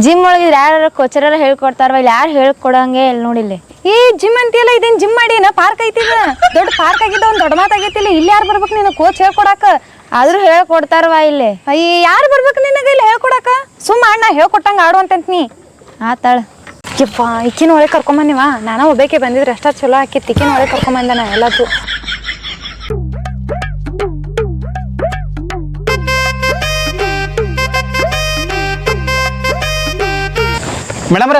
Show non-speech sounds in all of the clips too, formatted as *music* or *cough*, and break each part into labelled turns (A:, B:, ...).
A: Gym ಒಳಗೆ ಯಾರು ಕೋಚರ ಹೇಳ್ಕೊಡ್ತಾರ ಇಲ್ಲಿ ಯಾರು ಹೇಳ್ಕೊಡಂಗೆ ಇಲ್ಲಿ ನೋಡಿಲ್ಲ
B: ಈ ಜಿಮ್ ಅಂತೀಯಲ್ಲ ಇದೇನ್ ಜಿಮ್ ಮಾಡಿ ನಾ ಪಾರ್ಕ್ ಐತಿ ದೊಡ್ಡ ಪಾರ್ಕ್ ಆಗಿದ್ದ ಒಂದ್ ದೊಡ್ಡ ಮಾತಾಗೈತಿಲ್ಲ ಇಲ್ಲಿ. ಯಾರು ಬರ್ಬೇಕು ನಿನ್ನ ಕೋಚ್ ಹೇಳ್ಕೊಡಾಕ?
A: ಆದ್ರೂ ಹೇಳ್ಕೊಡ್ತಾರವ ಇಲ್ಲಿ.
B: ಅಯ್ಯ ಯಾರು ಬರ್ಬೇಕು ನಿನಗ ಇಲ್ಲಿ ಹೇಳ್ಕೊಡಾಕ? ಸುಮ್ಮ ಅಣ್ಣ ಹೇಳ್ಕೊಟ್ಟಂಗ ಆಡು ಅಂತಂತ ನೀ.
A: ಆತಾಳ.
B: ಯಪ್ಪ ಇಕ್ಕಿನ ಒಳಗೆ ಕರ್ಕೊಂಬನಿವಾ ನಾನು ಒಬ್ಬಾಕೆ ಬಂದಿದ್ರೆ ಅಷ್ಟ ಚಲೋ ಆಕಿತ್ತು ಇಕ್ಕಿನ ಒಳಗೆ ಕರ್ಕೊಂಬಂದ ನಾ ಎಲ್ಲದು
C: ಮೇಡಮ್ರ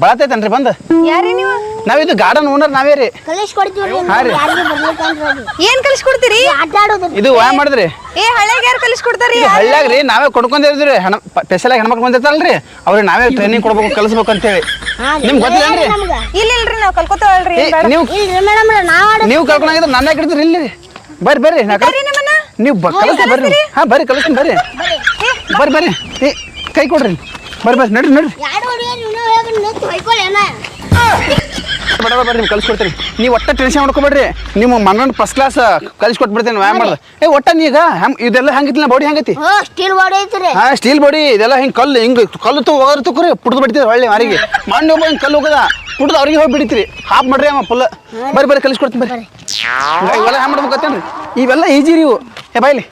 C: ಬಳತೈತೇನ್ರಿ ಬಂದು?
B: ಯಾರೀ ನೀವು?
C: ನಾವಿದು ಗಾರ್ಡನ್ ಓನರ್ ನಾವೇ ರೀ.
D: ಕಲಿಸ್ಕೊಡ್ತೀವಿ
C: ಹಾ ರೀ.
B: ಏನ್ ಕಲಿಸ್ಕೊಡ್ತೀರಿ
D: ಆಟ ಆಡೋದು.
C: ಇದು ವ್ಯಾಯಾಮ ಮಾಡಿದ್ರಿ.
B: ಏ ಯಾರು ಕಲಿಸ್ಕೊಡ್ತಾರಿ
C: ಇದು ಹಳ್ಳ್ಯಾಗ ರೀ ನಾವೇ ಕೊಡ್ಕೊಂಡಿರ್ತೀವಿ ಹೆಣ ಸ್ಪೆಷಲ್ ಆಗಿ ಹೆಣ್ಮಕ್ಳು ಬಂದಿರ್ತಾರಲ್ರಿ. ಅವ್ರಿಗೆ ನಾವೇ ಟ್ರೈನಿಂಗ್ ಕೊಡ್ಬೇಕು ಕಲಿಸ್ಬೇಕು ಅಂತೇಳಿ. ನಿಮ್ಗೆ ಗೊತ್ತಿಲ್ಲ
B: ಇಲ್ಲ ಇಲ್ರಿ ನಾವು ಕಲ್ಕೋತೇವಲ್ರಿ
C: ಏ, ನೀವು
D: ಇಲ್ರಿ ಮೇಡಮ್ ನಾವ್ ಆಡ
C: ನೀವು ಕರ್ಕೊಂಡಾಗಿದ್ರೆ ನನ್ನ ಯಾಕೆ ಇಡ್ತೀರಿ ಇಲ್ಲಿ ಬರ್ರಿ ಬರ್ರಿ ನಾ ನಿಮ್ಮನ್ನ. ನೀವು ಬ ಬರ್ರಿ ಹಾ ಬರ್ರಿ ಕಲಿಸ್ತೀನಿ ಬರ್ರಿ. ಬರ್ರಿ. ಬರ್ರಿ ಏ ಕೈ ಕೊಡ್ರಿ. ಬರ್ರಿ ಬರ್ರಿ ನಡ್ರಿ ನಡ್ರಿ.
D: ಹೇಗೆ
C: ಬಡ ಬರ್ರಿ ನೀವು ಕಲಿಸ್ಕೊಡ್ತೀನಿ ನೀವು ಒಟ್ಟ ಟೆನ್ಷನ್ ಮಾಡ್ಕೊಬೇಡ್ರಿ. ನಿಮ್ಮ ಮನೋನ್ ಫಸ್ಟ್ ಕ್ಲಾಸ್ ಕಲಿಸ್ಕೊಟ್ಬಿಡ್ತೀನಿ ವ್ಯಾಯಾಮ ಮಾಡ್ದೆ. ಏ ಒಟ್ಟ ನೀಗ ಹೆಂಗ್ ಇದೆಲ್ಲ ಹೆಂಗಿತ್ತಿಲ್ಲ ಬಾಡಿ ಹೆಂಗೈತಿ?
D: ಸ್ಟೀಲ್ ಬಾಡಿ ಐತ್ರಿ.
C: ಹಾ ಸ್ಟೀಲ್ ಬಾಡಿ ಇದೆಲ್ಲ ಹಿಂಗೆ ಕಲ್ಲು ಹಿಂಗೆ ಕಲ್ಲು ತು ಹೋಗೋರು ತುಕ್ರಿ ಪುಡ್ದು ಬಿಡ್ತೀರಿ ಹೊಳ್ಳಿ ಮಾರಿಗೆ. ಮಣ್ಣು ಒಬ್ಬ ಹಿಂಗೆ ಕಲ್ಲು ಹೋಗದ ಪುಡ್ದು ಅವ್ರಿಗೆ ಹೋಗಿ ಬಿಡ್ತೀರಿ. ಹಾಪ್ ಮಾಡ್ರಿ ಅಮ್ಮ ಫುಲ್ ಬರ್ರಿ ಬರ್ರಿ ಕಲಿಸ್ಕೊಡ್ತೀನಿ ಬರ್ರಿ. ಹಂಗ ಇವೆಲ್ಲ ಹೆಂಗೆ ಮಾಡ್ಬೇಕತ್ತೇನ್ರಿ? ಇವೆಲ್ಲ ಈಜಿ ರೀ ಇವು. ಏ ಬಾಯ್ಲಿ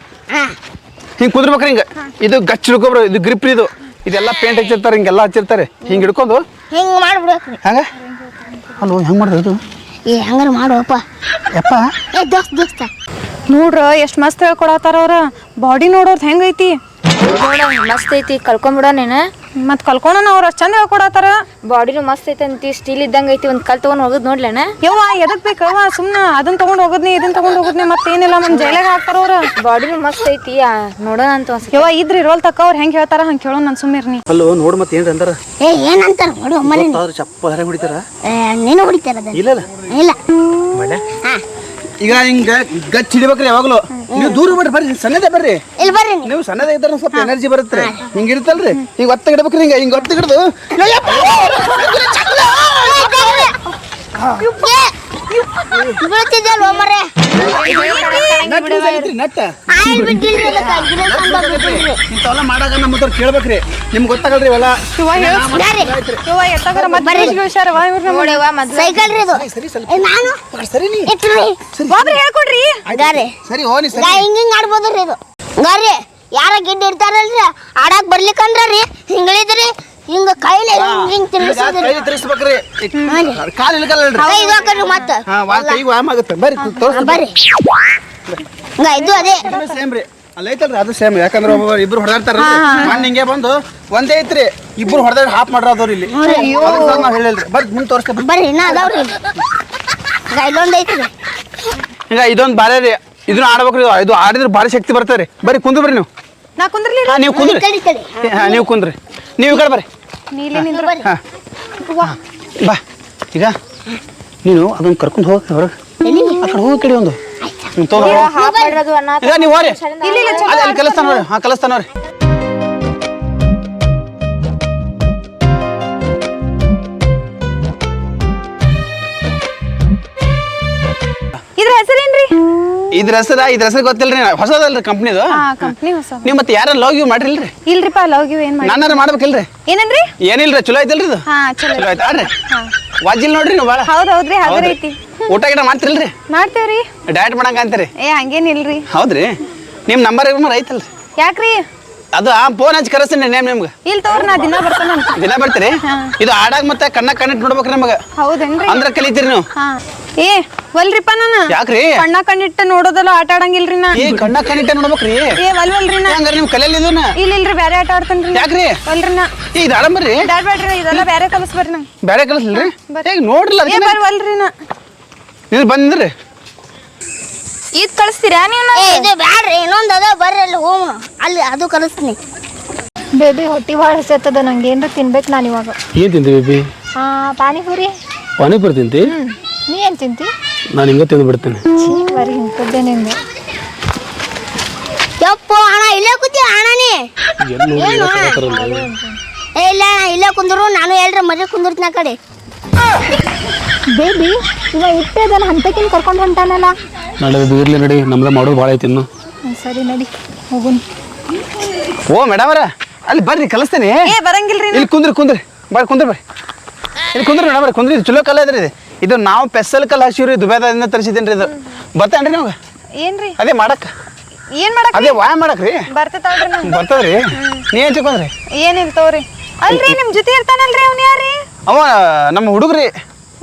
C: ಹಿಂಗೆ ಕುದ್ರಬೇಕ್ರಿ ಹಿಂಗೆ. ಇದು ಗಚ್ಚ ಹಿಡ್ಕೊಬ್ರು ಇದು ಗ್ರಿಪ್ ಇದು. ಇದೆಲ್ಲ ಪೇಂಟ್ ಹಚ್ಚಿರ್ತಾರೆ ಹಿಂಗೆಲ್ಲ ಹಚ್ಚಿರ್ತಾರೆ. ಹಿಂಗೆ ಹಿಡ್ಕೊಂಡು?
D: ಹಿಂಗ್ ಮಾಡ್ಬಿಡ್ಬೇಕು
C: ಹಂಗ? ಅಲ್ಲೋ ಹೆಂಗೆ ಮಾಡೋದು ಇದು
D: ಏ ಹಂಗಾರ ಮಾಡುವಪ್ಪ
C: ಯಪ್ಪ?
D: ಏ ದೋಸ್ತ ದೋಸ್ತ.
B: ನೋಡ್ರ ಎಷ್ಟು ಮಸ್ತ್ ಹೇಳ್ಕೊಡತ್ತಾರ ಅವ್ರ. ಬಾಡಿ ನೋಡೋದು ಹೆಂಗೈತಿ?
A: ನೋಡ ಮಸ್ತ್ ಐತಿ ಕಲ್ಕೊಂಬಿಡ ನೀನು.
B: ಮತ್ ಕಲ್ಕೊಳನ ಅವ್ರ ಅಷ್ಟ್ ಚಂದ ಹೇಳ್ಕೊಡತ್ತಾರ.
A: ಬಾಡಿನೂ ಮಸ್ತ್ ಐತೆ ಅಂತಿ ಸ್ಟೀಲ್ ಇದ್ದಂಗ ಐತಿ ಒಂದ್ ಕಲ್ ತಗೊಂಡ್ ಹೋಗುದ್ ನೋಡ್ಲೇನ?
B: ಯವ್ವ ಎದಕ್ ಬೇಕವ್ವ ಸುಮ್ನ ಅದನ್ನ ತಗೊಂಡ್ ಹೋಗೋದ್ನಿ ಇದನ್ನ ತಗೊಂಡ್ ಹೋಗೋದ್ನಿ ಮತ್ತೇನಿಲ್ಲ ನಮ್ ಜೈಲಾಗ ಹಾಕ್ತಾರ ಅವ್ರ.
A: ಬಾಡಿನೂ ಮಸ್ತ್ ಐತಿ ಆ, ನೋಡೋಣ ಅಂತ ಅನ್ಸುತ್ತೆ.
B: ಯವ್ವ ಇದ್ರಿ ರೋಲ್ ತಕ್ಕ ಅವ್ರ ಹೆಂಗ್ ಹೇಳ್ತಾರ ಹಂಗ್ ಕೇಳೋ ನನ್ ಸುಮ್ಮಿರ್ನಿ
C: ಅಲ್ಲೋ ನೋಡಿ ಮತ್ತೆ ಏನ್ ಅಂತಾರ
D: ಏ ಏನಂತಾರ ನೋಡು ಮನೆ
C: ಚಪ್ಪ ಹರ ಹೊಡಿತಾರ?
D: ನೀನು ಹೊಡಿತಾರ
C: ಇಲ್ಲ
D: ಇಲ್ಲ.
C: ಮಳೆ
D: ಹಾ.
C: ಈಗ ಹಿಂಗ ಗಚ್ಚ ಹಿಡಿಬೇಕ್ರಿ ಯಾವಾಗ್ಲೂ. ನೀವು ದೂರ ಬಿಡ್ರಿ ಬರ್ರಿ ಸಣ್ಣದೇ ಬರ್ರಿ.
D: ಇಲ್ಲಿ ಬರ್ರಿ ನೀವು.
C: ಸಣ್ಣದೇ ಇದ್ದರೆ ಸ್ವಲ್ಪ ಎನರ್ಜಿ ಬರುತ್ತೆ. ಹಿಂಗ ಇರುತ್ತಲ್ರಿ? ಹಿಂಗ ಒತ್ತ ಗಿಡಬೇಕ್ರಿ ಹಿಂಗ ಹಿಂಗ ಒತ್ತ ಹಿಡಿದು
D: ಬೀಳ್ತಿದ್ದಲ್ವ ಮರೆ
C: ನಟ್ಟ
D: ಆಯಿಲ್ ಬಿಟ್ಟಿಲ್ರಿ ಅದಕ್ಕ ಗಿಡ ಸಂಬ ಬಿಟ್ಟಿಲ್ರಿ
C: ಇಂಥವೆಲ್ಲ ಮಾಡಾಕ ನಮ್ಮ ಹತ್ರ ಕೇಳ್ಬೇಕ್ರಿ. ನಿಮ್ಗೆ ಗೊತ್ತಾಗಲ್ರಿ ಇವೆಲ್ಲ.
D: ಬ್ಯಾರೆ.
B: ಯವ್ವ ಎತ್ತಾಗರ ಮತ್ತೆ ಹುಷಾರವ ಇವ್ರ
A: ನೋಡವ್ವ ಮೊದ್ಲು
D: ಸೈಕಲ್ ರೀ ಇದು. ನಾನು?
C: ಸರಿ ನೀ.
D: ಇಟ್ರಿ.
B: ಒಬ್ರು ಹೇಳ್ಕೊಡ್ರಿ.
D: ಗಾರಿ.
C: ಸರಿ ಹೋನಿ
D: ಗಾ ಹಿಂಗ ಹಿಂಗ ಆಡ್ಬೋದ್ರಿ ಇದು. ಗಾರಿ ಯಾರ ಗಿಡ್ಡ ಇರ್ತಾರಲ್ರಿ ಆಡಾಕ್ ಬರ್ಲಿಕ್ಕಂದ್ರ ರೀ ಹಿಂಗಳಿದ್ರಿ? ಹಿಂಗ ಕೈಲಿ ಹಿಂಗ್ ಹಿಂಗ್ ತಿರ್ಗಿಸಿದ್ರಿ
C: ಕೈ ತಿರ್ಸ್ಬೇಕ್ರಿ ಕಾಲು ಇಳ್ಕಲ್ರಿ
D: ಕೈ ಇದು ಹಾಕಲ್ರಿ ಮತ್ತ.
C: ಹಾ ವಾ ಕೈ ವಾಮ್ ಆಗುತ್ತೆ ಬರ್ರಿ ತೋರಿಸ್
D: ಬರ್ರಿ. ಹಂಗ ಇದು ಅದೇ.
C: ಸೇಮ್ ರೀ. ಅಲ್ಲಿ ಐತಲ್ರಿ ಅದು ಸೇಮ್ ಯಾಕಂದ್ರೆ ಒಬ್ಬ ಇಬ್ರು ಹೊಡೆದಾಡ್ತಾರ ಮಣ್ಣು ಹಿಂಗೆ ಬಂದು ಒಂದೇ ಐತ್ರಿ. ಇಬ್ರು ಹೊಡೆದಾಡಿ ಹಾಪ್ ಮಾಡ್ರದವ್ರು ಇಲ್ಲಿ. ನಾವು ಹೇಳಿಲ್ರಿ. ಬರ್ರಿ ಮುಂದೆ ತೋರಿಸ್ತಾ
D: ಬರ್ರಿ. ಇನ್ನ ಅದಾವ್ರಿ. ಇಲ್ಲೊಂದ್ ಐತ್ರಿ.
C: ಈಗ ಇದೊಂದು ಬಾರಿ ರೀ. ಇದನ್ನ ಆಡ್ಬೇಕ್ರಿ ಇದು. ಆಡಿದ್ರೆ ಭಾರಿ ಶಕ್ತಿ ಬರ್ತಾರೆ ಬರ್ರಿ ಕುಂದು ಬರ್ರಿ ನೀವು.
B: ನಾ ಕುಂದ್ರಲಿ
C: ಹಾ ನೀವು ಕುಂದ್ರಿ.
D: ತಡಿ ತಡಿ
C: ಹಾ ನೀವು ಕುಂದ್ರಿ. ನೀವು ಈ ಕಡೆ ಬರ್ರಿ.
B: ನೀಲಿ ನಿಂದ್ರ.
D: ಬರ್ರಿ
C: ಹಾ ಬಾ. ಈಗ ನೀನು ಅದನ್ನ ಕರ್ಕೊಂಡು ಹೋಗಿ ಹೊರಗೆ. ಆ ಕಡೆ ಹೋಗಿ ಕಡಿ ಒಂದು. ಹ್ಮ್, ತಗೋ.
A: ಹಾಫ್ ಮಾಡಿರೋದು ಅನ್ನ
C: ಈಗ ನೀವು ಅಲ್ಲಿ ಹಾ
B: ಇದ್ರ
C: ಹೆಸರ ಇದ್ರ ಹೆಸರು ಗೊತ್ತಿಲ್ರಿ? ಹೊಸದಲ್ರಿ ಕಂಪ್ನಿದು
B: ಹಾ ಕಂಪ್ನಿ ಹೊಸ
C: ನೀವು ಮತ್ತೆ ಯಾರ ಲವ್ ಯು ಮಾಡ್ರಿಲ್ರಿ
B: ಇಲ್ರಿಪ್ಪ ಲವ್ ಗಿವ್ ಏನ್ ಮಾಡಿ
C: ನಾನಾರ ಮಾಡ್ಬೇಕಿಲ್ರಿ?
B: ಏನಂದ್ರಿ
C: ಏನಿಲ್ರಿ ಚಲೋ ಐತಿಲ್ರಿ ಇದು?
B: ಹಾ ಚಲೋ
C: ಚಲೋ ಆಯ್ತು ಆಡ್ರಿ? ವಾಜಿಲ್ ನೋಡ್ರಿ ನೀವು ಭಾಳ
B: ಹೌದ್ ಹೌದ್ರಿ. ಹಗರ್. ಐತಿ.
C: ಊಟ ಗಿಟ ಮಾಡ್ತಿರಲ್ರಿ
B: ಮಾಡ್ತೇವ್ರಿ.
C: ಡಯಟ್ ಮಾಡಂಗ ಅಂತೀರಿ?
B: ಏ ಹಂಗೇನಿಲ್ರಿ.
C: ಹೌದ್ರಿ. ನಿಮ್ಮ ನಂಬರ್ ಐತಲ್ರಿ?
B: ಯಾಕ್ರಿ?
C: ಅದು ಆ ಫೋನ್ ಹಚ್ಚಿ ಕರೆಸ್ತೀನಿ ನೇಮ್ ನಿಮ್ಗೆ.
B: ಇಲ್ ತಗೋರ್ ನಾ ದಿನ ಬರ್ತಾನಂತ
C: ದಿನ ಬರ್ತೀರಿ? ಇದು ಆಡಾಗ ಮತ್ತೆ ಕಣ್ಣ ಕಣ್ಣಿಟ್ಟು ನೋಡ್ಬೇಕ್ರಿ ನಮಗೆ.
B: ಹೌದೇನ್ರಿ?
C: ಅಂದ್ರೆ ಕಲಿತೀರಿ ನೀವು.
B: ಹಾ. ಏ ವಲ್ರಿಪ್ಪ ನಾನು?
C: ಯಾಕ್ರಿ?
B: ಕಣ್ಣ ಕಣ್ಣಿಟ್ಟ ನೋಡೋದಲ್ಲ ಆಟ ಆಡಂಗಿಲ್ರಿ ನಾ
C: ಏ ಕಣ್ಣ ಕಣ್ಣಿಟ್ಟ ನೋಡ್ಬೇಕ್ರಿ?
B: ಏ ವಲ್ ವಲ್ರಿ ನಾ
C: ಹಂಗಾರೆ ನೀವು ಕಲಿಯಲ್ಲ ಇದನ್ನ?
B: ಇಲ್ಲ ಇಲ್ರಿ ಬೇರೆ ಆಟ ಆಡ್ತೇನ್ರಿ.
C: ಯಾಕ್ರಿ?
B: ವಲ್ರಿ ನಾ
C: ಈ ಇದು ಆಡಂಬರ್ರಿ?
B: ಬ್ಯಾಡ್ ಬ್ಯಾಡ್ರಿ ಇದೆಲ್ಲ ಬ್ಯಾರೆ ಕಲಿಸ್ಬರ್ರಿ ನಂಗೆ.
C: ಬೇರೆ ಕಲಿಸ್ಲಿಲ್ರಿ? ಈಗ ನೋಡ್ರಲ್ಲ
B: ಏ ಬರ್ ವಲ್ರಿ ನಾ
C: ನೀವು ಬಂದ್ರಿ
A: ಇದ್ ಕಳಿಸ್ತೀರಾ ನೀವು
D: ಏ ಇದು ಬ್ಯಾಡ್ರಿ ಇನ್ನೊಂದ್ ಅದ ಬರ್ರಿ ಅಲ್ಲಿ ಹೋಗೋಣ ಅಲ್ಲಿ ಅದು ಕಲಿಸ್ತೀನಿ.
E: ಬೇಬಿ ಹೊಟ್ಟಿ ಭಾಳ ಹಸತ್ತದ ನಂಗೆ ಏನ್ರ ತಿನ್ಬೇಕು ನಾನು ಇವಾಗ.
F: ಏನು ತಿಂತಿ ಬೇಬಿ?
E: ಆ, ಪಾನಿಪುರಿ.
F: ಪಾನಿಪುರಿ ತಿಂತಿ?
E: ಹ್ಮ್. ನೀ ಏನ್ ತಿಂತಿ?
F: ನಾನು ಹಿಂಗೆ ತಿಂದು ಬಿಡ್ತೇನೆ.
E: ಬರೀ ಇಂಥದ್ದೇ ನಿಂದು.
D: ಯಪ್ಪು ಅಣ್ಣ ಇಲ್ಲೇ ಕೂತಿ ಅಣ್ಣ ನೀ. ಏ ಇಲ್ಲ ಅಣ್ಣ ಇಲ್ಲೇ ಕುಂದ್ರು ನಾನು ಹೇಳ್ರ ಮದ್ವೆ ಕುಂದಿರ್ತೀನಿ ಆ ಕಡೆ.
E: ಬೇಬಿ ಇವ ಇಟ್ಟದಲ್ಲ ಹಂತಕಿನ್ ಕರ್ಕೊಂಡು ಹೊಂಟಾನಲ್ಲ.
F: ನಾಳೆ ಇರ್ಲಿ ನಡಿ ನಮ್ದು ಮಾಡೋದು ಭಾಳ ಐತಿ ಇನ್ನು.
E: ಸರಿ ನಡಿ ಹೋಗುನ್.
C: ಓ ಮೇಡಮ್ ಅವರ ಅಲ್ಲಿ ಬರ್ರಿ ಕಲಿಸ್ತೇನೆ.
B: ಏ ಬರಂಗಿಲ್ರಿ
C: ಇಲ್ಲಿ ಕುಂದ್ರಿ ಕುಂದ್ರಿ ಬರ್ರಿ ಕುಂದ್ರಿ ಬರ್ರಿ. ಇಲ್ಲಿ ಕುಂದ್ರಿ ಮೇಡಮ್ ಕುಂದ್ರಿ ಚಲೋ ಕಲ್ಲ ಇದ್ರಿ ಇದು ನಾವು ಪೆಸಲ್ ಕಲ್ ಹಸಿವ್ರಿ ದುಬೈದಿಂದ ತರಿಸಿದ್ದೀನಿ ರೀ ಇದು. ಬರ್ತಾನ್ರಿ ನಿಮ್ಗೆ
B: ಏನ್ರಿ?
C: ಅದೇ ಮಾಡಕ್
B: ಏನ್ ಮಾಡಕ್
C: ಅದೇ ವಾಯ ಮಾಡಕ್ರಿ.
B: ಬರ್ತೈತಲ್ರಿ ನಮ್
C: ಬರ್ತದ್ರಿ. ನೀ ಏನ್ ತಿಳ್ಕೊಂಡ್ರಿ?
B: ಏನಿಲ್ಲ ತಗೋರಿ. ಅಲ್ರಿ ನಿಮ್ ಜೊತೆ ಇರ್ತಾನಲ್ರಿ ಅವ್ನ ಯಾರಿ
C: ಅವ ನಮ್ಮ ಹುಡುಗ್ರಿ.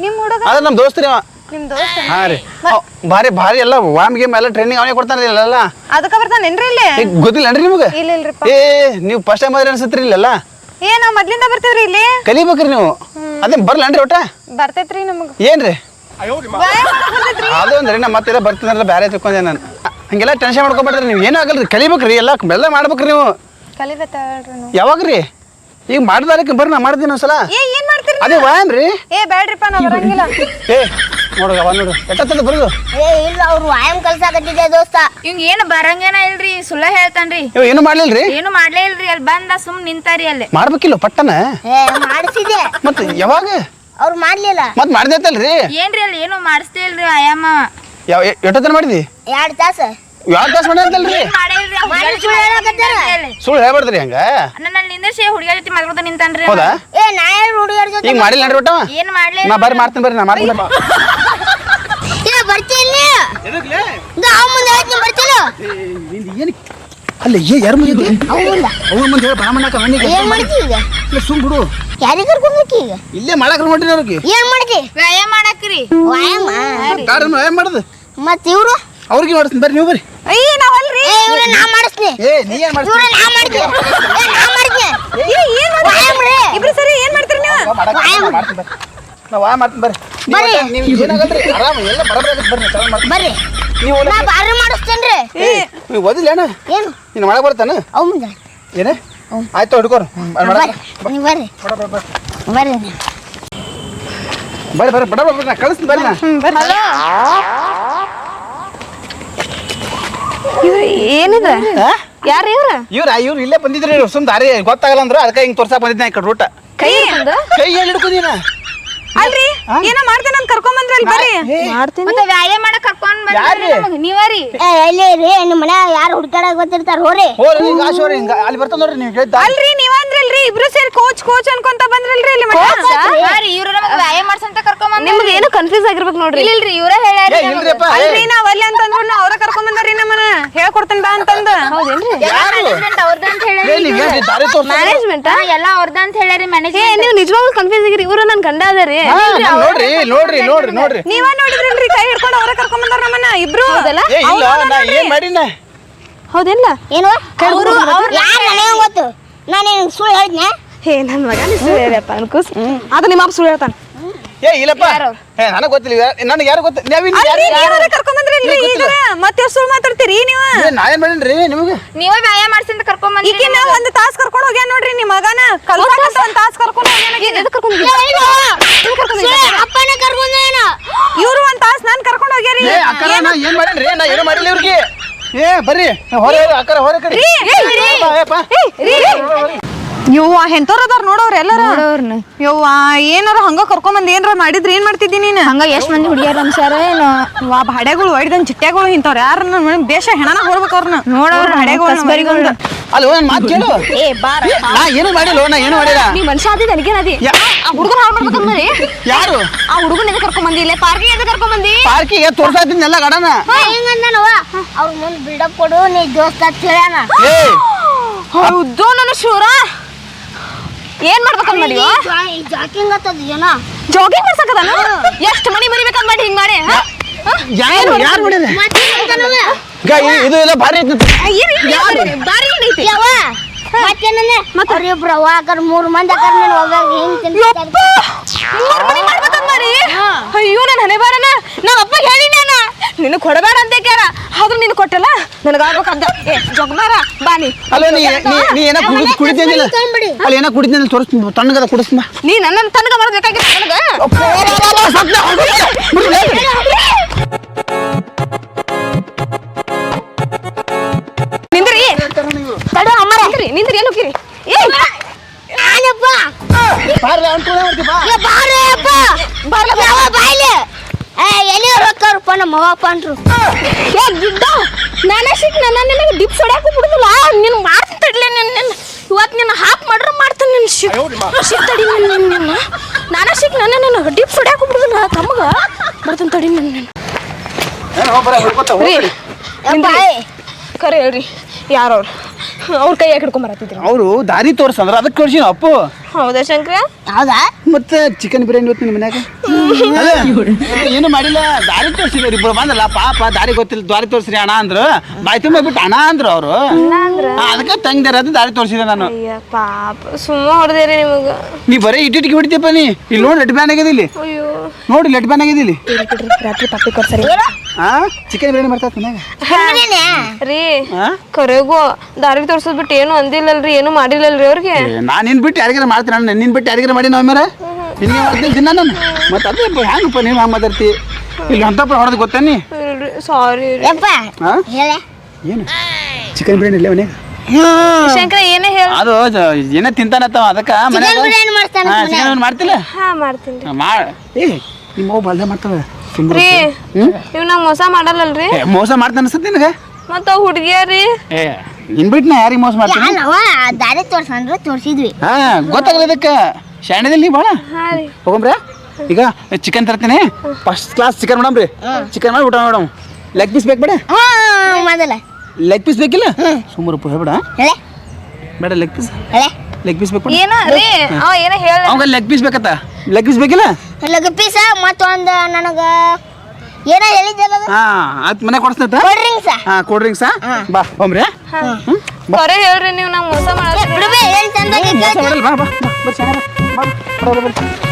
B: ನಿಮ್ ಹುಡುಗ?
C: ಅದ ನಮ್ಮ ದೋಸ್ತ್ರಿ ಅವ.
B: ನಿಮ್ ದೋಸ್ತ
C: ಹಾ ರೀ. ಅವ್ ಭಾರಿ ಭಾರಿ ಎಲ್ಲ ವಾಮ್ ಗೇಮ್ ಎಲ್ಲ ಟ್ರೈನಿಂಗ್ ಅವನೇ ಕೊಡ್ತಾನೆ ಎಲ್ಲ
B: ಅದಕ್ಕ ಬರ್ತಾನೇನ್ರಿ ಇಲ್ಲಿ?
C: ಗೊತ್ತಿಲ್ಲ ಗೊತ್ತಿಲ್ಲನ್ರಿ ನಿಮ್ಗೆ?
B: ಇಲ್ಲ ಇಲ್ರಿಪ್ಪ
C: ಏ ನೀವು ಫಸ್ಟ್ ಟೈಮ್ ಆದ್ರೆ ಅನ್ಸತ್ರಿ ಇಲ್ಲೆಲ್ಲ?
B: ಏ ನಾವ್ ಮೊದ್ಲಿಂದ ಬರ್ತೀವ್ರಿ ಇಲ್ಲಿ?
C: ಕಲಿಬೇಕ್ರಿ ನೀವು. ಅದೇ ಬರ್ಲನ್ರಿ ಒಟ್ಟ?
B: ಬರ್ತೈತ್ರಿ ನಮಗ್.
C: ಏನ್ರಿ? ಅದು ಅಂದ್ರೆ ನಮ್ಮ ಮತ್ತೆ ಬರ್ತೀನಿ ಬೇರೆ ತಿಳ್ಕೊಂಡೆ ನಾನು. ಹಂಗೆಲ್ಲ ಟೆನ್ಷನ್ ಮಾಡ್ಕೊಬೇಡ್ರಿ ನೀವು. ಏನೂ ಆಗಲ್ರಿ ಕಲಿಬೇಕ್ರಿ ಎಲ್ಲ ಬೆಲ್ಲ ಮಾಡ್ಬೇಕ್ರಿ ನೀವು.
B: ಕಲಿಬೇಕಲ್ರಿ ನಾವು.
C: ಯಾವಾಗ್ರಿ? ಈಗ ಮಾಡ್ದಾರಕ್ಕೆ ಬರ್ರಿ ನಾ ಮಾಡ್ತೀನಿ ಒಂದ್ಸಲ.
B: ಏ ಏನ್ ಮಾಡ್ತೀರಿ
C: ಅದೇ ವ್ಯಾಯಾಮ ರೀ.
B: ಏ ಬೇಡ್ರಿಪ್ಪ ನಾ ಬರಂಗಿಲ್ಲ.
C: ಏ ನೋಡು ಅವ ನೋಡು. ಎಟ್ಟತ್ತದ ಬರೋದು?
D: ಏ ಇಲ್ಲ ಅವ್ರು ವ್ಯಾಯಾಮ ಕಲ್ಸಾಕತ್ತಿದ್ದೆ ದೋಸ್ತ.
A: ಇವಂಗ ಏನು ಬರಂಗೇನ ಇಲ್ರಿ ಸುಳ್ಳ ಹೇಳ್ತಾನ್ರಿ.
C: ಇವ ಏನು ಮಾಡ್ಲಿಲ್ರಿ?
A: ಏನು ಮಾಡ್ಲೇ ಇಲ್ರಿ ಅಲ್ಲಿ ಬಂದ ಸುಮ್ ನಿಂತಾರಿ ಅಲ್ಲಿ.
C: ಮಾಡ್ಬೇಕಿಲ್ಲ ಪಟ್ಟನ?
D: ಏ ಮಾಡಿಸಿದೆ
C: ಮತ್ತೆ ಯಾವಾಗ?
D: ಅವ್ರು ಮಾಡ್ಲಿಲ್ಲ.
C: ಮತ್ತೆ ಮಾಡ್ದೈತಲ್ರಿ
A: ಏನ್ರಿ ಅಲ್ಲಿ ಏನು ಮಾಡಿಸ್ತೇ ಇಲ್ರಿ ಆಯಾಮ
C: ಯಾವ ಎಷ್ಟೊತ್ತನ ಮಾಡಿದಿ?
D: ಎರಡ್ ತಾಸ.
C: ಯಾವ ತಾಸು ಮಾಡ್ದಲ್ರಿ
A: ಏನ್ ಮಾಡೇ ಇಲ್ರಿ ಅವ್ನ್
D: ಮಾಡಿ
A: ಹುಡ್ಗ್ಯಾರ್
D: ಸುಳ್ಳು
A: ಜೊತೆ
D: ಹೇಳಕತ್ತಾರ?
A: ನಿಂತಾನ್ರಿ ಅಲ್ಲಿ.
C: ಸುಳ್ಳು ಹೇಳ್ಬಾರ್ದ್ರಿ ಹಂಗ?
A: ನನ್ನ ಅಲ್ಲಿ ನಿಂದ್ರಿಸಿ ಹುಡುಗಿಯ ಜೊತೆ ಮಾತಾಡ್ತಾ ನಿಂತಾನ್ರಿ
C: ಹೌದಾ?
D: ಏ ನಾ ಯಾರು ಹುಡುಗರ ಜೊತೆ
C: ಈಗ ಮಾಡಿಲ್ಲ ನಡ್ರಿ ಒಟ್ಟವ
A: ಏನ್ ಮಾಡ್ಲೇ?
C: ನಾ ಬರ್ರಿ ಮಾಡ್ತೀನಿ ಬರ್ರಿ ನಾ ಮಾಡ್ತೀನಿ
D: ಇಲ್ಲ. *laughs* ಬರ್ತೀನಿ ಇದು ಅವ್ನ ಮುಂದೆ ಹೇಳ್ತೀನಿ ಬರ್ತಿಲ್ಲ?
C: ಏನು ಅಲ್ಲ ಏ ಯಾರ ಮುಂದೆ
D: ಅವ್ನ ಮುಂದೆ.
C: ಅವ್ರ ಮುಂದೆ ಹೇಳಿ ಬ್ರಾಹ್ಮಣಕ ಮನೆಗೆ
D: ಏನ್ ಮಾಡ್ತಿ ಈಗ?
C: ಇಲ್ಲ ಸುಮ್ ಬಿಡು.
D: ಯಾರಿಗೆ ಕರ್ಕೊಂಡ್ ಹೋಗ್ತಿ ಈಗ?
C: ಇಲ್ಲೇ ಮಾಡಕ್ ನೋಡ್ರಿ ಅವ್ರಿಗೆ.
D: ಏನ್ ಮಾಡ್ತಿ?
A: ವ್ಯಾಯಾಮ ಮಾಡಕ್ರಿ.
D: ವ್ಯಾಯಾಮ?
C: ಗಾಡಿ ಏನ್ ಮಾಡುದು?
D: ಮತ್ ಇವ್ರು?
C: ಅವ್ರಿಗೆ ಮಾಡಿಸ್ತೀನಿ ಬರ್ರಿ ನೀವು ಬರ್ರಿ.
B: ನಾವಲ್ರಿ
D: ಏ ಇವ್ರ ನಾ
C: ಏ ನೀ ಏನ್
D: ಇವ್ರ
C: ಮಾಡ್ತೀನಿ
D: ನಾ ಮಾಡ್ತೀನಿ. ಏ ನಾ ಮಾಡ್ತೀನಿ.
B: ಏ ಏನ್ ಮಾಡ್ತೀರಿ?
D: ವ್ಯಾಯಾಮ
B: ಇಬ್ರು ಸರಿ ಏನ್ ಮಾಡ್ತೀರಿ ನೀವು?
C: ಮಾಡ್ತೀನಿ ಬರ್ರಿ. ಮಾಡ್ತೀನಿ ಬರ್ರಿ.
D: ಬರ್ರಿ.
C: ನೀವು ಏನಾಗಲ್ರಿ? ಆರಾಮ ಎಲ್ಲ ಬರಬರ ಬರ್ರಿ ಚಲೋ ಮಾಡ್ತೀನಿ
D: ಬರ್ರಿ.
C: ನೀವು
D: ನಾ ಬಾರಿ ಮಾಡಿಸ್ತೇನ್ರಿ.
C: ಏ ನೀವು ಓದಿಲ್ಲ ಏನ?
D: ಏನು?
C: ನೀನು ಬರ್ತಾನ
D: ಅವ್ನು
C: ಏನೇ? ಆಯ್ತು ಹುಡುಕೋರು.
D: ಬರ್ರಿ. ಬರ್ರಿ. ಬರ್ರಿ
C: ಬರ್ರಿ ಬರ್ರಿ ಬಡ ಬರ ನಾ ಕಳಿಸ್ತೀನಿ ಬರ್ರಿ ನಾ.
B: ಏನಿದ? ಯಾರ ಇವ್ರ?
C: ಇವ್ರ ಇವ್ರು ಇಲ್ಲೇ ಬಂದಿದ್ರಿ ಇವ್ರು ಸುಮ್ ದಾರಿ ಗೊತ್ತಾಗಲ್ಲ ಅಂದ್ರೆ ಅದಕ್ಕೆ ಹಿಂಗ್ ತೋರ್ಸಕ್ ಬಂದಿದ್ನ ಈ ಕಡೆ ರೂಟ
B: ಕೈ
C: ಕೈ ಎಲ್ಲಿ ಹಿಡ್ಕೊಂದಿನ
B: ಅಲ್ರಿ ಏನೋ ಮಾಡ್ತೇನೆ ಅಂತ ಕರ್ಕೊಂಡ್ ಬಂದ್ರಿ ಅಲ್ಲಿ ಬರ್ರಿ. ಮಾಡ್ತೀನಿ.
A: ಮತ್ತೆ ವ್ಯಾಯಾಮ ಮಾಡಕ್ ಕರ್ಕೊಂಡ್? ಬಂದ್ರಿ ನಮಗ್ ನೀವರಿ
D: ಏ ಎಲ್ಲಿ ರೀ? ನಿಮ್ಮ ಮನೆ ಯಾರು ಹುಡುಕಾಡಕ್ ಬಂದಿರ್ತಾರ? ಹೋರಿ.
C: ಹೋರಿ ಹಿಂಗ ಆಶೋರಿ ಹಿಂಗ ಅಲ್ಲಿ ಬರ್ತಾನ ನೋಡ್ರಿ ನೀವು ಹೇಳ್ತಾ
B: ಅಲ್ರಿ ನೀವ್ ಅಂದ್ರಲ್ರಿ ಇಬ್ರು ಸೇರಿ ಕೋಚ್ ಕೋಚ್ ಅನ್ಕೊಂತ ಬಂದ್ರಲ್ರಿ ಇಲ್ಲಿ ಮಠ
A: ಇವ್ರು ನಮಗ್ ವ್ಯಾಯಾಮ ಮಾಡ್ಸಂತ ಕರ್ಕೊಂಡ್ ಬಂದ್ರಿ.
B: ನಿಮ್ಗೆ ಏನು ಕನ್ಫ್ಯೂಸ್ ಆಗಿರ್ಬೇಕು ನೋಡ್ರಿ.
A: ಇಲ್ರಿ ಇವ್ರ ಹೇಳ್ಯಾರಿ
C: ಏ ಇಲ್ರಿಪ್ಪ ಏ,
B: ಅಲ್ರಿ ನಾವ್ ಅಲ್ಲಿ ಅಂತಂದ್ರು ಅವ್ರ ಕರ್ಕೊಂಡ್ ಬಂದ್ರಿ ನಮ್ಮನ ಹೇಳ್ಕೊಡ್ತೇನೆ ಬಾ ಅಂತಂದ. ಹೌದೇನ್ರಿ?
A: ಮ್ಯಾನೇಜ್ಮೆಂಟ್ ಅವ್ರದ್ದು ಅಂತ
C: ಹೇಳಿ. ಏನ್ರಿ ದಾರಿ
B: ಮ್ಯಾನೇಜ್ಮೆಂಟ್
A: ಹಾ, ಎಲ್ಲ ಅವ್ರ್ದ ಅಂತ ಹೇಳ್ಯಾರಿ
B: ಏ
A: ಮ್ಯಾನೇಜ್ಮೆಂಟ್
B: ನೀವು ನಿಜವಾಗ್ಲೂ ಕನ್ಫ್ಯೂಸ್ ಆಗಿರಿ. ಇವರು ನನ್ ಗಂಡ ಅದಾರಿ.
C: ನೋಡ್ರಿ ನೋಡ್ರಿ ನೋಡ್ರಿ ನೋಡ್ರಿ.
B: ನೀವ ನೋಡಿದ್ರಲ್ರಿ ಕೈ ಹಿಡ್ಕೊಂಡು ಅವ್ರ ಕರ್ಕೊಂಡ್ ಬಂದಾರ ನಮ್ಮನ್ನ. ಇಬ್ರು. ಹೌದಲ್ಲ?
C: ಏ ಇಲ್ಲ ನಾ ಏನ್ ಮಾಡಿನ
B: ಹೌದಿಲ್ಲ.
D: ಏನು? ಅವರು ಯಾರು ನನಗೆ ಗೊತ್ತು? ನಾನು ನಿನಗೆ ಸುಳ್ಳು ಹೇಳಿದ್ನೆ
B: ಹೇ ನನ್ನ ಮಗ ನೀ ಸುಳ್ಳು ಹೇಳ್ಯಪ್ಪ ಅನ್ಕೂಸ್ ಅದು ನಿಮ್ಮ ಅಪ್ಪ ಸುಳ್ಳು ಹೇಳ್ತಾನೆ.
C: ಏ ಇಲ್ಲಪ್ಪ. ಏ ನನಗೆ ಗೊತ್ತಿಲ್ಲ ನನಗೆ ಯಾರು ಗೊತ್ತ ನೀವು
B: ಕರ್ಕೊಂಡ್ ಬಂದ್ರಲ್ರಿ ಈಗ ಮತ್ತೆ ಸುಳ್ಳು ಮಾತಾಡ್ತೀರಿ ನೀವು?
C: ಏ, ನಾ ಏನು ಮಾಡೇನ್ರಿ ನಿಮಗೆ?
A: ನೀವೇ ವ್ಯಾಯಾಮ ಮಾಡ್ಸಂತ ಕರ್ಕೊಂಡ್ ಬಂದ್ರಿ
B: ಈಕಿನ ಒಂದ್ ತಾಸ್ ಕರ್ಕೊಂಡ್ ಹೋಗ್ಯಾನ ನೋಡ್ರಿ ನಿಮ್ಮ ಮಗನ. ಕಲ್ಸಾಕಂತ ಒಂದ್ ತಾಸ್ ಕರ್ಕೊಂಡ್ ಹೋಗ್ಯಾನ ಕರ್ಕೊಂಡ್
D: ಅಪ್ಪನ ಕರ್ಕೊಂಡೇನ
B: ಇವರು ಒಂದು ತಾಸು ನಾನು ಕರ್ಕೊಂಡು ಹೋಗ್ಯಾರಿ.
C: ಏ ಅಕ್ಕರ ನಾ ಏನ್ ಮಾಡೇನ್ರಿ ನಾ ಏನು ಮಾಡಿಲ್ಲ ಇವ್ರಿಗೆ? ಏ ಬರ್ರಿ ಹೊರ ಅಕ್ಕರ ಹೊರ ಕಡೆ ಬಾ, ಏ, ಬಾ.
B: ಯವ್ವ ಎಂತವ್ರ ಅದಾರ ನೋಡವ್ರ ಎಲ್ಲಾರ? ಯವ್ವ ಏನಾರ ಹಂಗ ಕರ್ಕೊಂಡ್ ಬಂದ್ ಏನಾರ ಮಾಡಿದ್ರಿ ಏನ್ ಮಾಡ್ತಿದ್ದಿ ನೀನ್?
A: ಹಂಗ ಎಷ್ಟ್ ಮಂದಿ ಹುಡುಗಿಯರ್ ಅನ್ಸಾರ ಏನು?
B: ವಾ ಬಾಡೆಗಳು ಹೊಡಿದಂಗ್ ಚಿಟ್ಟೆಗಳು ಇಂಥವ್ರ. ಯಾರ ದೇಶ ಹೆಣನ ಹೊರ್ಬೇಕು ಅವ್ರನ್ನ ನೋಡವ್ರ ಬಾಡೆಗಳು
C: ಅಲ್ಲಿ ಒಂದ್ ಮಾತು ಕೇಳು.
A: ಏ ಬಾರ.
C: ನಾ ಏನು ಮಾಡಿಲ್ಲ ನಾ ಏನು ಮಾಡಿಲ್ಲ?
A: ನೀ ಮನುಷ್ಯ ಅದಿ ನನಗೇನ್ ಅದಿ
C: ಯಾ-
A: ಆ ಹುಡುಗನ ಹಾಳು ಮಾಡ್ಬೇಕಂದ್ರಿ
C: ಯಾರು?
A: ಆ ಹುಡುಗನ ಎದಕ್ ಕರ್ಕೊಂಡ್ ಬಂದಿ ಇಲ್ಲೇ ಪಾರ್ಕಿಗೆ ಎದಕ್ ಕರ್ಕೊಂಡ್ ಬಂದಿ
C: ಪಾರ್ಕಿಗೆ ತೋರ್ಸಾತೀನಿ ಎಲ್ಲ ಗಡನ?
D: ಹೆಂಗಂದನವ ಅವ್ರ ಮುಂದೆ ಬಿಲ್ಡಪ್ ಕೊಡು ನೀ ದೋಸ್ತ ಅಂತ ಹೇಳ್ಯಾನ
C: ಏ
A: ಹೌದು ನನ್ನ ಶೂರ. ಏನ್ ಮಾಡ್ಬೇಕಂತ ಮಾಡಿ
D: ಜಾಕಿಂಗ್ ಆತದ ಏನ
A: ಜಾಗಿಂಗ್ ಮಾಡ್ಸಕದಾನ ಎಷ್ಟ್ ಮನಿ ಮರಿಬೇಕಂತ ಮಾಡಿ ಹಿಂಗ್ ಮಾಡಿ?
C: ಯಾರು ಯಾರು ಮಾಡಿದೆ? ಇದು ಎಲ್ಲ ಭಾರಿ ಐತಿ ಯಾರು
A: ಬಾರಿ ಏನೈತಿ
D: ಯಾವ ಮತ್ತೇನಂದ್ರೆ ಅವ್ರಿಬ್ರು ಅವಾಗರ ಮೂರು ಮಂದಿ ಅಕ್ಕಾರ ನೀನು ಹೋಗಾಗ ಹಿಂಗ್ ತಿಂತ
A: ಮೂರ್ ಮನಿ ಮಾಡ್ಬೇಕಂತ ಮಾಡಿ? ಅಯ್ಯೋ ನನ್ನ ಹಣೆ ಬಾರನ ನಮ್ಮ ಅಪ್ಪ ಹೇಳಿ ನಾನು ನಿನ್ನ ಕೊಡಬೇಡ ಅಂತ ಕ್ಯಾರ ಆದ್ರೂ ನೀನು ಕೊಟ್ಟಲ್ಲ? ನನಗಾಗ್ಬೇಕಂತ. ಏ ಜೊಗ್ಮಾರ ಬಾನಿ
C: ಅಲ್ಲ ನೀ ನೀ ನೀ ಏನ ಕುಡಿ ಕುಡಿತೇನಿಲ್ಲ ಅಲ್ಲಿ ಏನ ತೋರಿಸ್ತೀನಿ ತಣ್ಣಗದ ಕುಡಿಸ್ತೀನಿ
A: ನೀ ನನ್ನ ತಣ್ಣಗ ಮಾಡಬೇಕಾಗಿತ್ತು ನನಗ. ನಿಂದ್ರಿ. ತಡೋ ಅಮ್ಮರ. ನಿಂದ್ರಿ ನಿಂದ್ರಿ ಎಲ್ಲಿ ಹೋಗಿರಿ ಏ.
D: ನಾನಪ್ಪ.
C: ಬಾರ್ರಿ, ಅವ್ನ್ ಕೂಡ ಬಾ.
D: ಏ ಬಾರೆ ಅಪ್ಪ. ಬಾರ್ಲ ಯಾವ ಬಾಯ್ಲೆ? ಏ ಎಲ್ಲಿ ರೊಕ್ಕರಪ್ಪ ನಮ್ಮ ಅವ್ವಪ್ಪ ಅಂದ್ರು.
A: ಏ ಗಿಡ್ಡ ನಾನೇ ಸಿಟ್ ನನ್ನ ನಿನಗೆ ಡಿಪ್ ಹೊಡ್ಯಾಕ ಬಿಡುದಿಲ್ಲ ನೀನು ಮಾಡ್ತೀನಿ ತಡ್ಲೆ ನಿನ್ನ ಇವತ್ತು ನಿನ್ನ ಹಾಪ್ ಮಾಡ್ರೆ ಮಾಡ್ತೀನಿ ನಿನ್ನ ಶಿಕ್ ಶಿಕ್ ತಡಿ ನಿನ್ನ ನಿನ್ನ ನಾನೇ. ಶಿಕ್ ನನ್ನ ನನ್ನ ಡಿಪ್ ಹೊಡ್ಯಾಕ ಬಿಡುದಿಲ್ಲ ತಮ್ಮಗ ಬರ್ತಾನೆ ತಡಿ ನನ್ನ
D: ನಿನ್ನ
A: ಕರೆ ಹೇಳ್ರಿ. ಯಾರವ್ರು? ಅವ್ರ ಕೈ ಹಿಡ್ಕೊಂಬರತ್ತಿದ್ರಿ
C: ಅವರು ದಾರಿ ತೋರ್ಸಂದ್ರ ಅದಕ್ಕೆ ತೋರ್ಸಿನ ಅಪ್ಪು.
A: ಹೌದಾ ಶಂಕರ?
D: ಹೌದಾ?
C: ಮತ್ತೆ ಚಿಕನ್ ಬಿರಿಯಾನಿ ಇವತ್ತು ನಿಮ್ಮ ಮನ್ಯಾಗ? ಅದೇ, ಏನು ಮಾಡಿಲ್ಲ ದಾರಿ ತೋರಿಸಿದ್ರು ಇಬ್ಬರು ಬಂದಲ್ಲ ಪಾಪ ದಾರಿ ಗೊತ್ತಿಲ್ಲ ದಾರಿ ತೋರಿಸ್ರಿ ಅಣ್ಣ ಅಂದ್ರು. ಬಾಯ್ ತುಂಬ ಬಿಟ್ಟು ಅಣ್ಣ ಅಂದ್ರು ಅವರು. ಅದಕ್ಕೆ ತಂಗ್ದಾರ ಅದು ದಾರಿ ತೋರಿಸಿದೆ ನಾನು.
A: ಅಯ್ಯ ಪಾಪ ಸುಮ್ಮ ಹೊಡೆದೇರಿ ನಿಮಗ.
C: ನೀ ಬರೀ ಇಟ್ಟಿಟ್ಟಿಗೆ ಹೊಡಿತೀಯಪ್ಪ ನೀ. ಇಲ್ಲಿ ನೋಡಿ ಲೆಟ್ ಬ್ಯಾನ್ ಆಗಿದೆ ಇಲ್ಲಿ
A: ಅಯ್ಯೋ.
C: ನೋಡಿ ಲೆಟ್ ಬ್ಯಾನ್ ಆಗಿದೆ ಇಲ್ಲಿ
A: ರಾತ್ರಿ ಪಪ್ಪಿ ಕೊಡ್ಸರಿ.
C: ಹಾ ಚಿಕನ್ ಬಿರಿಯಾನಿ ಮಾಡ್ತಾ ಮನ್ಯಾಗ?
A: ರೀ
C: ಹಾ
A: ಕರೆಗೂ ದಾರಿ ತೋರ್ಸೋದ್ ಬಿಟ್ಟು ಏನು ಅಂದಿಲ್ಲಲ್ರಿ ಏನು ಮಾಡಿಲ್ಲಲ್ರಿ ಅವ್ರಿಗೆ?
C: ನಾನು ನಿನ್ ಬಿಟ್ಟು ಯಾರಿಗಾರ ಮಾಡ್ತೀನಿ ನಾನು ನಿನ್ ಬಿಟ್ಟು ಯಾರಿಗಾರ ಮಾಡಿ ನಾವು ಮೇರೆ ನಿನ್ಗೆ ಮಾಡ್ತೀನಿ ದಿನ ನಾನು. ಮತ್ತೆ ಅದೇ ಹೆಂಗಪ್ಪ ನೀನು ಹಂಗೆ ಮಾತಾಡ್ತಿ? ಇಲ್ಲಿ ಅಂತಪ್ಪ ಹೊಡೆದು ಗೊತ್ತೇನಿ
A: ಸಾರಿ
D: ಯಪ್ಪ
C: ಹಾ
D: ಹೇಳೆ.
C: ಏನು? ಚಿಕನ್ ಬಿರಿಯಾನಿ ಇಲ್ಲ
A: ಶಂಕರ ಏನೇ ಹೇಳ.
C: ಅದು ಜ- ಏನೇ ತಿಂತಾನತ್ತವ ಅದಕ್ಕೆ ಮನ್ಯಾಗ?
D: ಚಿಕನ್ ಬಿರಿಯಾನಿ ಮಾಡ್ತಾನ
C: ಹಾ ಚಿಕನ್ ಮಾಡ್ತಿಲ್ಲ?
A: ಹಾ ಮಾಡ್ತೀನಿ
C: ಹಾ, ಮಾ ಏ ನಿಮ್ಮ ಅವ್ವ ಬಲ್ದೆ ಮಾಡ್ತಾವೆ ಸುಮ್ನೆ
A: ರೀ
C: ಹ್ಮ್?
A: ಇವ್ ನಂಗೆ ಮೋಸ ಮಾಡಲ್ಲಲ್ರಿ?
C: ಏ, ಮೋಸ ಮಾಡ್ತಾನ ಅನ್ಸುತ್ತೆ ನಿನಗೆ?
A: ಮತ್ತ ಹುಡುಗಿಯರಿ ಹುಡ್ಗಿಯರಿ?
C: ಏ ನಿನ್ ಬಿಟ್ಟು ನಾ ಯಾರಿಗೆ ಮೋಸ ಮಾಡ್ತೀನಿ?
D: ನಾವ ದಾರಿ ತೋರ್ಸಂದ್ರ ತೋರ್ಸಿದ್ವಿ.
C: ಹಾ ಗೊತ್ತಾಗಲ್ಲ ಇದಕ್ಕೆ ಶಾಣೆದಲ್ಲಿ ಭಾಳ
A: ಹಾ ರೀ.
C: ಹೋಗಂಬ್ರೆ. ಈಗ ಚಿಕನ್ ತರ್ತೀನಿ. ಫಸ್ಟ್ ಕ್ಲಾಸ್ ಚಿಕನ್ ಮಾಡಮ್ರಿ ಚಿಕನ್ ಮಾಡಿ ಊಟ ಮಾಡಮ್ ಲೆಗ್ ಪೀಸ್ ಬೇಕು ಬೇಡ?
D: ಹಾ ಮೊದಲ.
C: ಲೆಗ್ ಪೀಸ್ ಬೇಕಿಲ್ಲ? ಸುಮಾರು ರೂಪಾಯಿ ಹೇಳ್ಬೇಡ
D: ಹೇಳೆ.
C: ಬೇಡ ಲೆಗ್ ಪೀಸ್
D: ಹೇಳೆ.
C: ಲೆಗ್ ಪೀಸ್ ಬೇಕು?
A: ಏನ ರೀ ಅವ ಏನ ಹೇಳ
C: ಅವಂಗ ಲೆಗ್ ಪೀಸ್ ಬೇಕತ್ತ? ಲೆಗ್ ಪೀಸ್ ಬೇಕಿಲ್ಲ?
D: ಲೆಗ್ ಪೀಸ ಮತ್ತೊಂದು ನನಗ ಏನ ಹೇಳಿದ್ದಲ್ಲ ಅದು?
C: ಹಾ ಆತ್ ಮನೆ ಕೊಡಿಸ್ತೈತ
D: ಕೋಲ್ಡ್ ಡ್ರಿಂಕ್ಸ
C: ಹಾ ಕೋಲ್ಡ್ ಡ್ರಿಂಕ್ಸಾ ಬಾ ಹೋಮ್ರಿ
A: ಕರೆ ಹೇಳ್ರಿ ನೀವು ನಾವು ಮೋಸ ಮಾಡಿ
D: ಬಿಡ್ಬೇ ಹೇಳಿ ತಂದಾಗ
C: ಮೋಸ ಮಾಡಲ್ಲ ಬಾ ಬಾ ಬಾ ಬಾ ಬಾ ಬಾ ಬಾ ಬಾ.